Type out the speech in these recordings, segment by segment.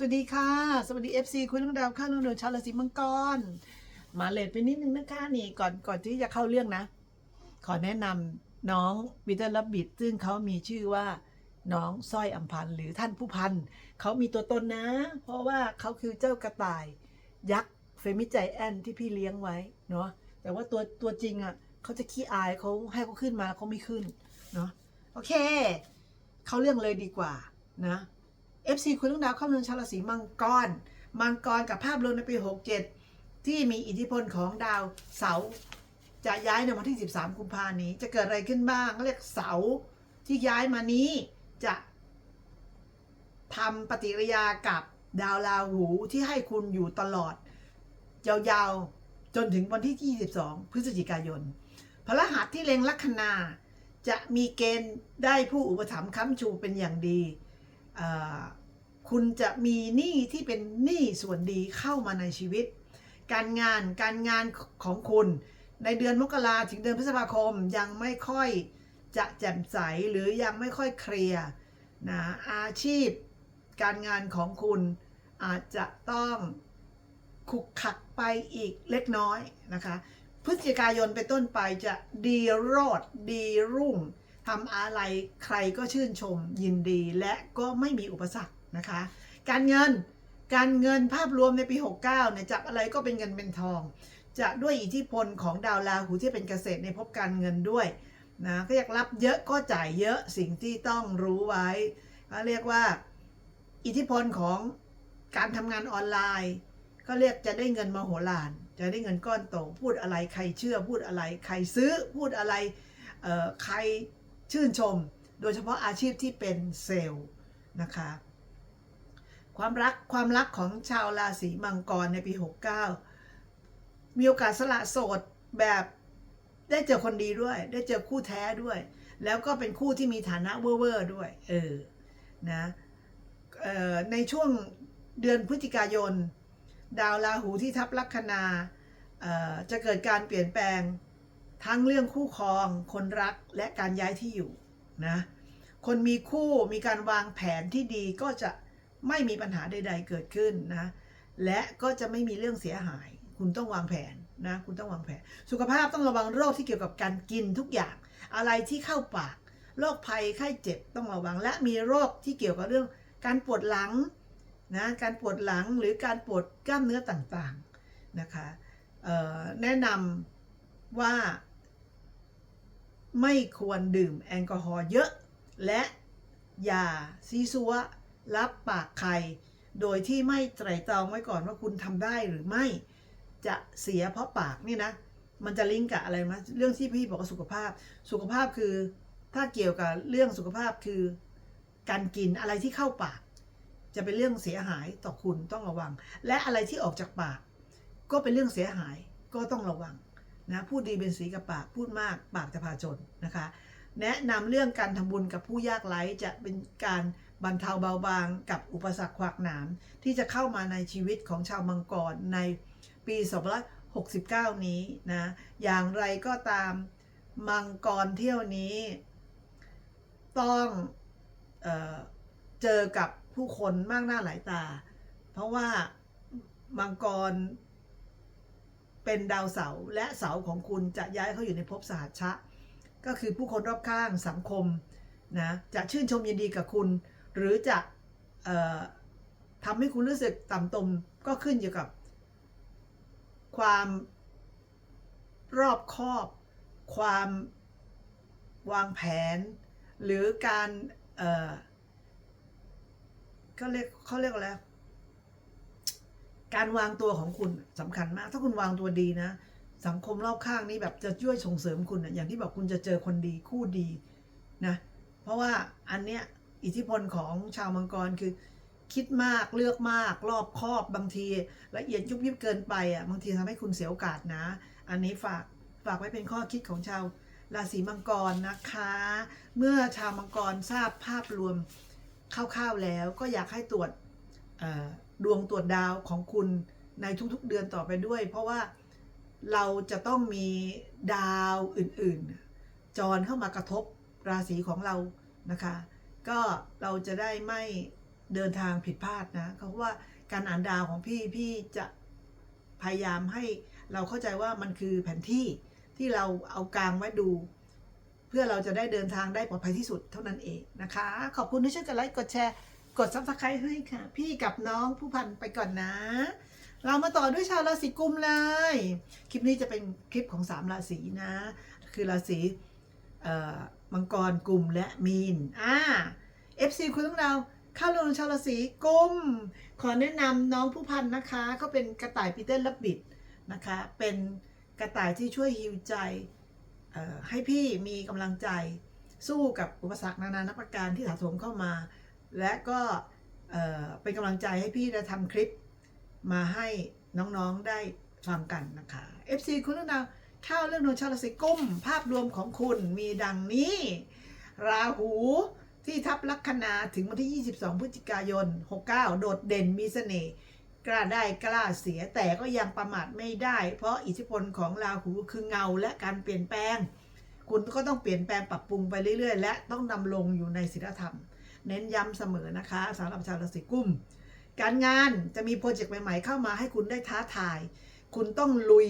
สวัสดีค่ะ สวัสดี FC คุณน้องดาวข้างน้องดวงชาวราศีมังกร มาเลทไปนิดนึงนะคะนี่ก่อนก่อนที่จะเข้าเรื่องนะ ขอแนะนำน้องวิเตอร์ลับบิดซึ่งเขามีชื่อว่าน้องสร้อยอัมพันธ์หรือท่านผู้พันเขามีตัวตนนะ เพราะว่าเขาคือเจ้ากระต่าย ยักษ์เฟมิใจแอนที่พี่เลี้ยงไว้เนาะแต่ว่าตัวตัวจริงอะเขาจะขี้อายเขาให้เขาขึ้นมาเขาไม่ขึ้นเนาะโอเค เข้าเรื่องเลยดีกว่านะ FC คุณต้องดาวเข้าเมืองชาวราศีมังกร มังกรกับภาพรวมในปี 67 ที่มีอิทธิพลของดาวเสาร์จะย้ายในวันที่ 13 กุมภาพันธ์นี้ จะเกิดอะไรขึ้นบ้างเรียกเสาร์ที่ย้ายมานี้จะทำปฏิกิริยากับดาวราหูที่ให้คุณอยู่ตลอด ยาวๆ จนถึงวันที่ 22 พฤศจิกายน พระหัสที่เล็งลัคนาจะมีเกณฑ์ได้ผู้อุปถัมภ์ค้ำชูเป็นอย่างดี คุณจะมีหนี้ที่เป็นหนี้ส่วนดีเข้ามาในชีวิต การงานการงานของคุณในเดือนมกราถึงเดือนพฤษภาคมยังไม่ค่อยจะแจ่มใสหรือยังไม่ค่อยเคลียร์นะอาชีพ การงานของคุณอาจจะต้องขุกขักไปอีกเล็กน้อยนะคะ พฤศจิกายนเป็นต้นไปจะดีโรดดีรุ่ง ทำอะไรใครก็ชื่นชมยินดีและก็ไม่มีอุปสรรคนะคะ การเงินการเงินภาพรวมในปี 69เนี่ยจับอะไรก็เป็นเงินเป็นทอง จะด้วยอิทธิพลของดาวราหูที่เป็นเกษตรในภพการเงินด้วยนะก็อยากรับเยอะก็จ่ายเยอะสิ่งที่ต้องรู้ไว้เขาเรียกว่าอิทธิพลของการทำงานออนไลน์ ก็เรียกจะได้เงินมโหฬารจะได้เงินก้อนโตพูดอะไรใครเชื่อพูดอะไรใครซื้อพูดอะไรใคร ชื่นชม โดยเฉพาะอาชีพที่เป็นเซลล์นะคะความรักความรักของชาวราศีมังกรในปี 69 มีโอกาสสละโสดแบบได้เจอคนดีด้วย ได้เจอคู่แท้ด้วย แล้วก็เป็นคู่ที่มีฐานะเวอร์ด้วย เออนะออในช่วงเดือนพฤศจิกายน ดาวราหูที่ทับลัคนาออจะเกิดการเปลี่ยนแปลง ทั้งเรื่องคู่ครอง คนรักและการย้ายที่อยู่นะคนมีคู่มีการวางแผนที่ดีก็จะไม่มีปัญหาใด ๆ เกิดขึ้นนะและก็จะไม่มีเรื่องเสียหาย คุณต้องวางแผนนะคุณต้องวางแผน สุขภาพต้องระวังโรคที่เกี่ยวกับการกินทุกอย่าง อะไรที่เข้าปากโรคภัยไข้เจ็บต้องระวัง และมีโรคที่เกี่ยวกับเรื่อง การปวดหลังนะการปวดหลังหรือการปวดกล้ามเนื้อต่างๆนะคะแนะนำว่า ไม่ควรดื่มแอลกอฮอล์เยอะ และอย่าซีซัวรับปากใคร โดยที่ไม่ไตร่ตรองไว้ก่อนว่าคุณทำได้หรือไม่จะเสียเพราะปากนี่นะ มันจะลิงก์กับอะไรมั้ยเรื่องที่พี่บอกว่าสุขภาพ สุขภาพคือถ้าเกี่ยวกับเรื่องสุขภาพคือ การกินอะไรที่เข้าปาก จะเป็นเรื่องเสียหายต่อคุณต้องระวัง และอะไรที่ออกจากปาก ก็เป็นเรื่องเสียหายก็ต้องระวัง นะพูดดีเป็นสีกับปากพูดมากปากจะพาจนนะคะ แนะนำเรื่องการทำบุญกับผู้ยากไร้จะเป็นการบรรเทาเบาบางกับอุปสรรคขวากหนาม ที่จะเข้ามาในชีวิตของชาวมังกรในปี2569 นี้นะอย่างไรก็ตามมังกรเที่ยวนี้ ต้องเออเจอกับผู้คนมากหน้าหลายตา เพราะว่ามังกร เป็นดาวเสาร์และเสาของคุณจะย้ายเข้าอยู่ในภพสหัชชะ ก็คือผู้คนรอบข้างสังคมนะจะชื่นชมยินดีกับคุณ หรือจะออทำให้คุณรู้สึกต่ำตมก็ขึ้นอยู่กับ ความรอบคอบ ความวางแผน หรือการเเขาเรียกเขาเรียกอะไร การวางตัวของคุณสำคัญมาก ถ้าคุณวางตัวดีนะ สังคมรอบข้างนี้แบบจะช่วยส่งเสริมคุณนะอย่างที่บอกคุณจะเจอคนดีคู่ดีนะ เพราะว่าอันเนี้ยอิทธิพลของชาวมังกรคือ คิดมากเลือกมาก รอบครอบบางทีละเอียดยุบยิบเกินไปอะบางทีทำให้คุณเสียโอกาสนะ อันนี้ฝากฝากไว้เป็นข้อคิดของชาวราศีมังกรนะคะ เมื่อชาวมังกรทราบภาพรวมคร่าวๆแล้วก็อยากให้ตรวจ ดวงตรวจดาวของคุณในทุกๆเดือนต่อไปด้วย เพราะว่าเราจะต้องมีดาวอื่นๆ จรเข้ามากระทบราศีของเรานะคะ ก็เราจะได้ไม่เดินทางผิดพลาดนะเพราะว่าการอ่านดาวของพี่พี่จะพยายามให้เราเข้าใจว่ามันคือแผนที่ที่เราเอากลางไว้ดู เพื่อเราจะได้เดินทางได้ปลอดภัยที่สุดเท่านั้นเองนะคะ ขอบคุณที่ช่วยกดไลค์กดแชร์ กดซับสไครต์ให้ค่ะ พี่กับน้องผู้พันไปก่อนนะ เรามาต่อด้วยชาวราศีกุมเลย คลิปนี้จะเป็นคลิปของสามราศีนะ คือราศีมังกรกุมและมีนอ่า FC คุณต้องเราเข้าเรื่องชาวราศีกุมขอแนะนำน้องผู้พันนะคะเขาเป็นกระต่ายปีเตอร์ลับบิดนะคะ เป็นกระต่ายที่ช่วยฮิวใจให้พี่มีกำลังใจสู้กับอุปสรรคนานานับประการที่ถาโถมเข้ามา และก็เป็นกำลังใจให้พี่ได้ทำคลิปมาให้น้องๆได้ฟังกันนะคะ FC คุณต้องเราเข้าเรื่องดวงชาวราศีกุมภาพรวมของคุณมีดังนี้ ราหูที่ทับลัคนาถึงวันที่ 22 พฤศจิกายน 69 โดดเด่นมีเสน่ห์กล้าได้กล้าเสียแต่ก็ยังประมาทไม่ได้ เพราะอิทธิพลของราหูคือเงาและการเปลี่ยนแปลง คุณก็ต้องเปลี่ยนแปลงปรับปรุงไปเรื่อยๆ และต้องดำรงอยู่ในศีลธรรม เน้นย้ำเสมอนะคะสำหรับชาวราศีกุม การงานจะมีโปรเจกต์ใหม่ ๆ เข้ามาให้คุณได้ท้าทาย คุณต้องลุย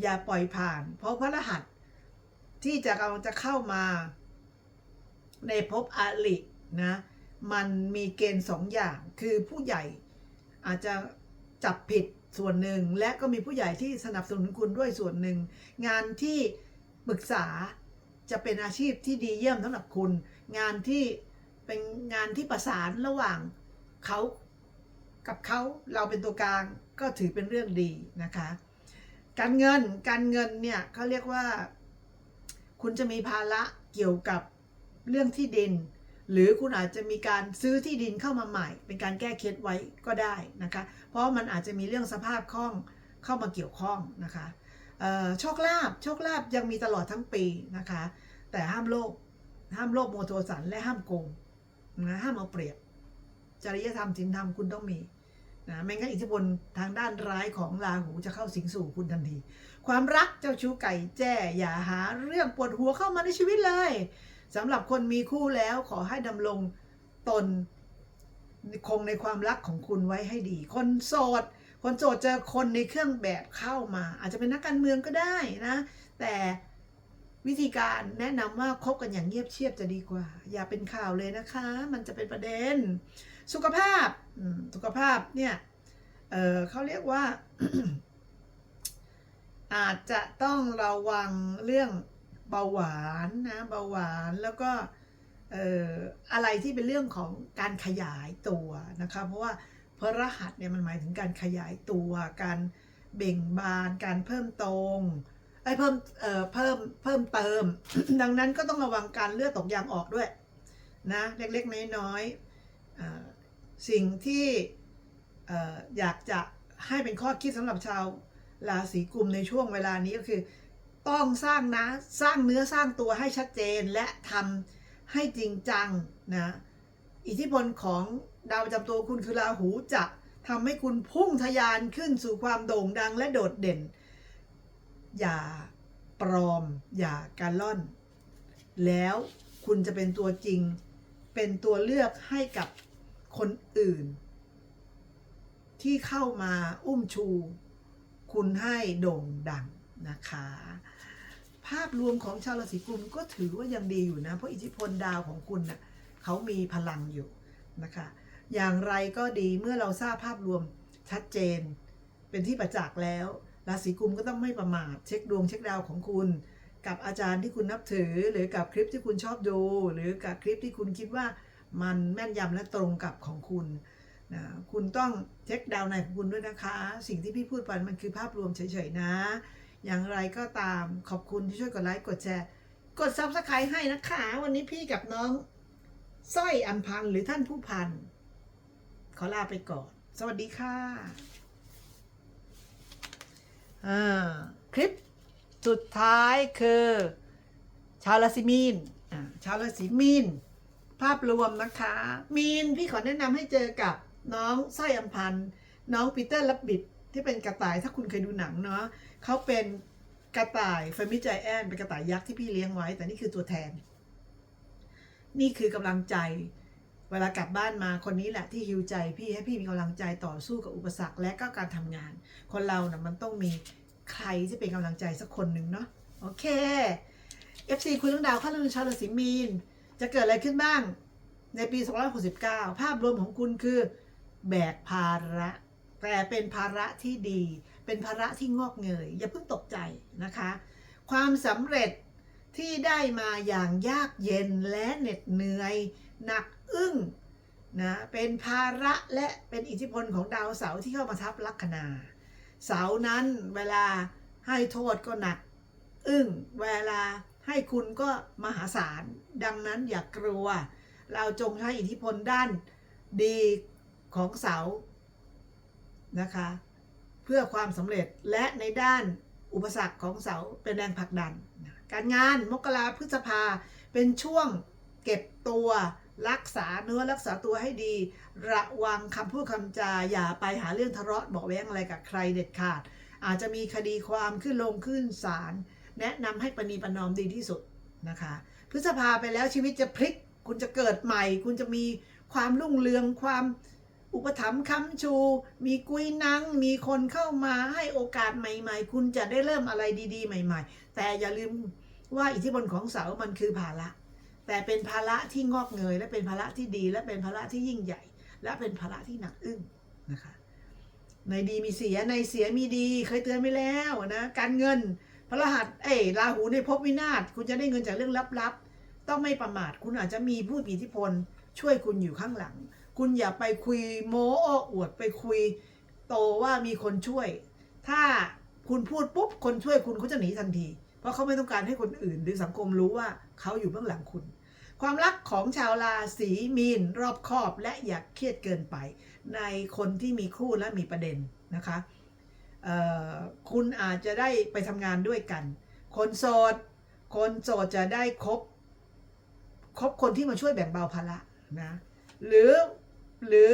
อย่าปล่อยผ่าน เพราะพระรหัสที่จะกำลังจะเข้ามา ในภพอาลินะมันมีเกณฑ์สองอย่างคือผู้ใหญ่อาจจะจับผิดส่วนหนึ่ง และก็มีผู้ใหญ่ที่สนับสนุนคุณด้วยส่วนหนึ่ง งานที่ปรึกษาจะเป็นอาชีพที่ดีเยี่ยมสำหรับคุณ งานที่ เป็นงานที่ประสานระหว่างเขากับเขาเราเป็นตัวกลางก็ถือเป็นเรื่องดีนะคะ การเงินการเงินเนี่ยเขาเรียกว่า คุณจะมีภาระเกี่ยวกับเรื่องที่ดิน หรือคุณอาจจะมีการซื้อที่ดินเข้ามาใหม่ เป็นการแก้เคล็ดไว้ก็ได้นะคะ เพราะมันอาจจะมีเรื่องสภาพคล่องเข้ามาเกี่ยวข้องนะคะโชคลาภโชคลาภยังมีตลอดทั้งปีนะคะ แต่ห้ามโลภห้ามโลภโมโทสันและห้ามโกง นะห้ามเอาเปรียบ จริยธรรมศีลธรรมคุณต้องมีนะไม่งั้นอิทธิพลทางด้านร้ายของราหูจะเข้าสิงสู่คุณทันที ความรักเจ้าชู้ไก่แจ้ อย่าหาเรื่องปวดหัวเข้ามาในชีวิตเลยสำหรับคนมีคู่แล้วขอให้ดำรงตนคงในความรักของคุณไว้ให้ดี คนโสด คนโสดเจอคนในเครื่องแบบเข้ามา อาจจะเป็นนักการเมืองก็ได้นะ แต่ วิธีการแนะนำว่าคบกันอย่างเงียบเชียบจะดีกว่า อย่าเป็นข่าวเลยนะคะ มันจะเป็นประเด็น สุขภาพสุขภาพเนี่ยเเขาเรียกว่า อาจจะต้องระวังเรื่องเบาหวานนะเบาหวานแล้วก็เอ่ออะไรที่เป็นเรื่องของการขยายตัวนะคะ เพราะว่าพระรหัสเนี่ยมันหมายถึงการขยายตัว การเบ่งบาน การเพิ่มตรง ไอ้เพิ่มเอ่อเพิ่มเพิ่มเติม ดังนั้นก็ต้องระวังการเลือดตกยางออกด้วยนะเล็กๆน้อยๆสิ่งที่อยากจะให้เป็นข้อคิดสำหรับชาวราศีกุมในช่วงเวลานี้ก็คือ ต้องสร้างนะสร้างเนื้อสร้างตัวให้ชัดเจนและทำให้จริงจังนะอิทธิพลของดาวประจำตัวคุณคือราหูจะทำให้คุณพุ่งทะยานขึ้นสู่ความโด่งดังและโดดเด่น อย่าปลอม อย่าการล่อน แล้วคุณจะเป็นตัวจริง เป็นตัวเลือกให้กับคนอื่น ที่เข้ามาอุ้มชู คุณให้โด่งดังนะคะ ภาพรวมของชาวราศีกุมก็ถือว่ายังดีอยู่นะ เพราะอิทธิพลดาวของคุณนะ่ะเขามีพลังอยู่นะคะ อย่างไรก็ดีเมื่อเราทราบภาพรวมชัดเจน เป็นที่ประจักษ์แล้ว ราศีกุมก็ต้องไม่ประมาทเช็คดวงเช็คดาวของคุณ กับอาจารย์ที่คุณนับถือ หรือกับคลิปที่คุณชอบดู หรือกับคลิปที่คุณคิดว่ามันแม่นยำและตรงกับของคุณนะคุณต้องเช็คดาวในของคุณด้วยนะคะ สิ่งที่พี่พูดไปมันคือภาพรวมเฉยๆนะ อย่างไรก็ตามขอบคุณที่ช่วยกดไลค์กดแชร์ กดซับสไครต์ให้นะคะ วันนี้พี่กับน้องสร้อยอัมพันหรือท่านผู้พันขอลาไปก่อน สวัสดีค่ะ คลิปสุดท้ายคือ ชาวราศีมีนชาวราศีมีน ภาพรวมนะคะ มีนพี่ขอแนะนำให้เจอกับน้องสร้อยอัมพันธ์น้องปีเตอร์ลับบิดที่เป็นกระต่ายถ้าคุณเคยดูหนังเนาะเขาเป็นกระต่ายเฟมิจแอนเป็นกระต่ายยักษ์ที่พี่เลี้ยงไว้ แต่นี่คือตัวแทน นี่คือกำลังใจ เวลากลับบ้านมาคนนี้แหละที่ฮิวใจพี่ให้พี่มีกำลังใจต่อสู้กับอุปสรรคและก็การทำงาน คนเรานะ่ะมันต้องมีใครที่เป็นกำลังใจสักคนหนึ่งเนาะโอเค FC คุณเรื่องดาวข้าเรื่องชาวราศีมีน จะเกิดอะไรขึ้นบ้าง ในปี 269 ภาพรวมของคุณคือ แบกภาระ แต่เป็นภาระที่ดี เป็นภาระที่งอกเงย อย่าเพิ่งตกใจนะคะ ความสำเร็จที่ได้มาอย่างยากเย็นและเหน็ดเหนื่อย หนัก อึ้งนะเป็นภาระและเป็นอิทธิพลของดาวเสาร์ที่เข้ามาทับลัคนา เสาร์นั้นเวลาให้โทษก็หนัก อึ้งเวลาให้คุณก็มหาศาล ดังนั้นอย่ากกลัว เราจงใช้อิทธิพลด้านดีของเสานะคะ เพื่อความสำเร็จและในด้านอุปสรรคของเสาเป็นแรงผลักดัน การงานมกราพฤษภาเป็นช่วงเก็บตัว รักษาเนื้อรักษาตัวให้ดี ระวังคำพูดคำจาอย่าไปหาเรื่องทะเลาะเบาแว้งอะไรกับใครเด็ดขาด อาจจะมีคดีความขึ้นลงขึ้นศาลแนะนำให้ปณีประนอมดีที่สุดนะคะ พฤษภาไปแล้วชีวิตจะพลิก คุณจะเกิดใหม่ คุณจะมีความรุ่งเรืองความอุปถัมภ์ค้ำชู มีกุยนัง มีคนเข้ามาให้โอกาสใหม่ ๆ คุณจะได้เริ่มอะไรดี ๆ ใหม่ ๆ แต่อย่าลืมว่าอิทธิพลของเสามันคือภาระ แต่เป็นภาระที่งอกเงย และเป็นภาระที่ดี และเป็นภาระที่ยิ่งใหญ่ และเป็นภาระที่หนักอึ้งนะคะในดีมีเสียในเสียมีดีเคยเตือนไปแล้วนะการเงินพระรหัสเอ้ยราหูในภพวินาศคุณจะได้เงินจากเรื่องลับๆ ต้องไม่ประมาทคุณอาจจะมีผู้มีอิทธิพล ช่วยคุณอยู่ข้างหลัง คุณอย่าไปคุยโม้โอ้อวดไปคุยโตว่ามีคนช่วย ถ้าคุณพูดปุ๊บคนช่วยคุณเขาจะหนีทันที เพราะเขาไม่ต้องการให้คนอื่น หรือสังคมรู้ว่าเขาอยู่เบื้องหลังคุณ ความรักของชาวราศีมีนรอบคอบและอย่าเครียดเกินไป ในคนที่มีคู่และมีประเด็นนะคะคุณอาจจะได้ไปทำงานด้วยกัน คนโสด คนโสดจะได้คบคบคนที่มาช่วยแบ่งเบาภาระนะหรือหรือ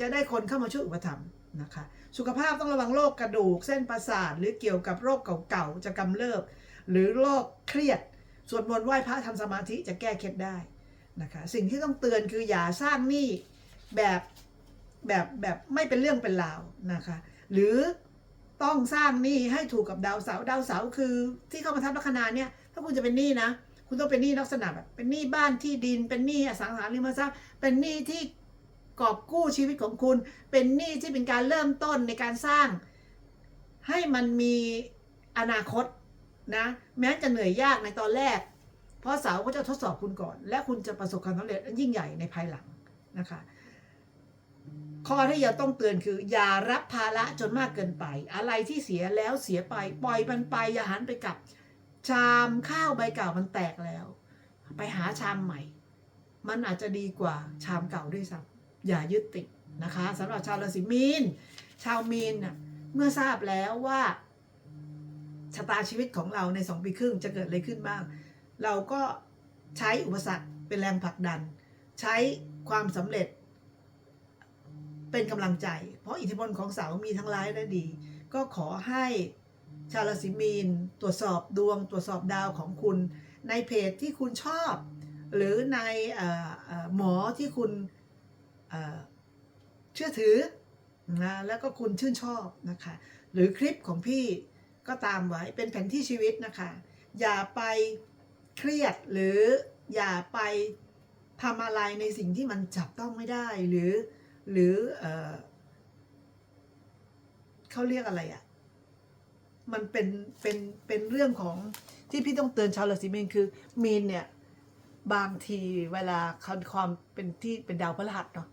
จะได้คนเข้ามาช่วยอุปถัมภ์นะคะ สุขภาพต้องระวังโรคกระดูกเส้นประสาท หรือเกี่ยวกับโรคเก่าๆจะกำเริบ หรือโรคเครียดสวดมนต์ไหว้พระทำสมาธิจะแก้เคล็ดได้นะคะสิ่งที่ต้องเตือนคืออย่าสร้างหนี้แบบแบบแบบไม่เป็นเรื่องเป็นราวนะคะหรือต้องสร้างหนี้ให้ถูกกับดาวเสาร์ดาวเสาร์คือที่เข้ามาทับลัคนาเนี่ยถ้าคุณจะเป็นหนี้นะ คุณต้องเป็นหนี้ลักษณะแบบเป็นหนี้บ้านที่ดิน เป็นหนี้อสังหาริมทรัพย์ เป็นหนี้ที่กอบกู้ชีวิตของคุณ เป็นหนี้ที่เป็นการเริ่มต้นในการสร้าง ให้มันมีอนาคต นะแม้จะเหนื่อยยากในตอนแรก เพราะเสาร์ก็จะทดสอบคุณก่อน และคุณจะประสบความสำเร็จยิ่งใหญ่ในภายหลังนะคะ ข้อที่อย่าต้องเตือนคือ อย่ารับภาระจนมากเกินไป อะไรที่เสียแล้วเสียไป ปล่อยมันไปอย่าหันไปกับ ชามข้าวใบเก่ามันแตกแล้ว ไปหาชามใหม่ มันอาจจะดีกว่าชามเก่าด้วยซ้ำอย่ายึดติดนะคะสำหรับชาวราศีมีนชาวมีนเมื่อทราบแล้วว่า ชะตาชีวิตของเราในสองปีครึ่งจะเกิดอะไรขึ้นบ้าง เราก็ใช้อุปสรรคเป็นแรงผลักดัน ใช้ความสำเร็จ เป็นกำลังใจ เพราะอิทธิพลของเสามีทั้งร้ายและดี ก็ขอให้ชาวราศีมีน ตรวจสอบดวง ตรวจสอบดาวของคุณ ในเพจที่คุณชอบ หรือในออหมอที่คุณเอ่อเชื่อถือนะแล้วก็คุณชื่นชอบนะคะ หรือคลิปของพี่ ก็ตามไว้เป็นแผนที่ชีวิตนะคะ อย่าไปเครียดหรืออย่าไปทำอะไรในสิ่งที่มันจับต้องไม่ได้หรือหรือเออเขาเรียกอะไรอะ่ะมันเป็นเป็นเป็นเรื่องของที่พี่ต้องเตือนชาวราศีมีนคือมีนเนี่ยบางทีเวลาเขาความเป็นที่เป็นดาวพฤหัสเนาะ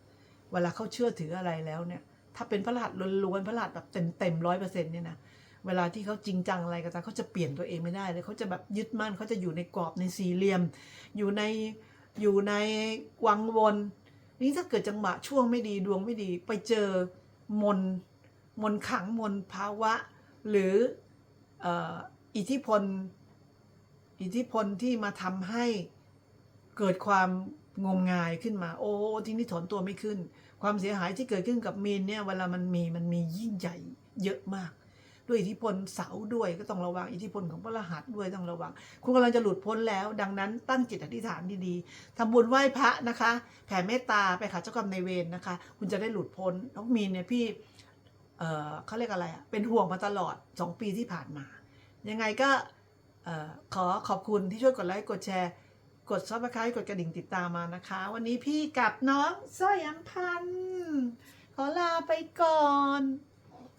เวลาเขาเชื่อถืออะไรแล้วเนี่ย ถ้าเป็นพฤหัสล้วนๆพฤหัสแบบเต็มเต็มร้อยเปอร์เซ็นต์เนี่ยนะ เวลาที่เขาจริงจังอะไรก็ตามเขาจะเปลี่ยนตัวเองไม่ได้เลยเขาจะแบบยึดมั่นเขาจะอยู่ในกรอบในสี่เหลี่ยม อยู่ในอยู่ในวังวนนี่ถ้าเกิดจังหวะช่วงไม่ดีดวงไม่ดี ไปเจอมนมนขังมนภาวะ หรืออิทธิพล อิทธิพลที่มาทำให้เกิดความงมงายขึ้นมา โอ้ทีนี้ถอนตัวไม่ขึ้น ความเสียหายที่เกิดขึ้นกับมีนเนี่ยเวลามันมีมันมียิ่งใหญ่เยอะมาก ด้วยอิทธิพลเสาด้วยก็ต้องระวังอิทธิพลของพระรหัสด้วยต้องระวัง คุณกำลังจะหลุดพ้นแล้ว ดังนั้นตั้งจิตอธิษฐานดีๆทำบุญไหว้พระนะคะ แผ่เมตตาไปขัดเจ้ากรรมในเวรนะคะ คุณจะได้หลุดพ้นน้องมีนเนี่ยพี่เอ่อเขาเรียกอะไรอะเป็นห่วงมาตลอด 2 ปีที่ผ่านมา ยังไงก็ขอขอบคุณที่ช่วยกดไลค์กดแชร์ กดซับสไครต์กดกระดิ่งติดตามมานะคะ วันนี้พี่กับน้องสร้อยอัมพันธ์ขอลาไปก่อน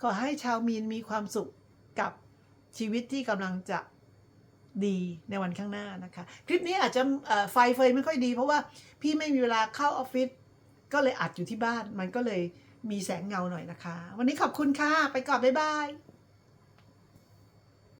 ขอให้ชาวมีนมีความสุขกับชีวิตที่กำลังจะดีในวันข้างหน้านะคะ คลิปนี้อาจจะไฟเฟยไม่ค่อยดี เพราะว่าพี่ไม่มีเวลาเข้าออฟฟิศก็เลยอัดอยู่ที่บ้าน มันก็เลยมีแสงเงาหน่อยนะคะ วันนี้ขอบคุณค่ะ ไปก่อน บ๊ายบาย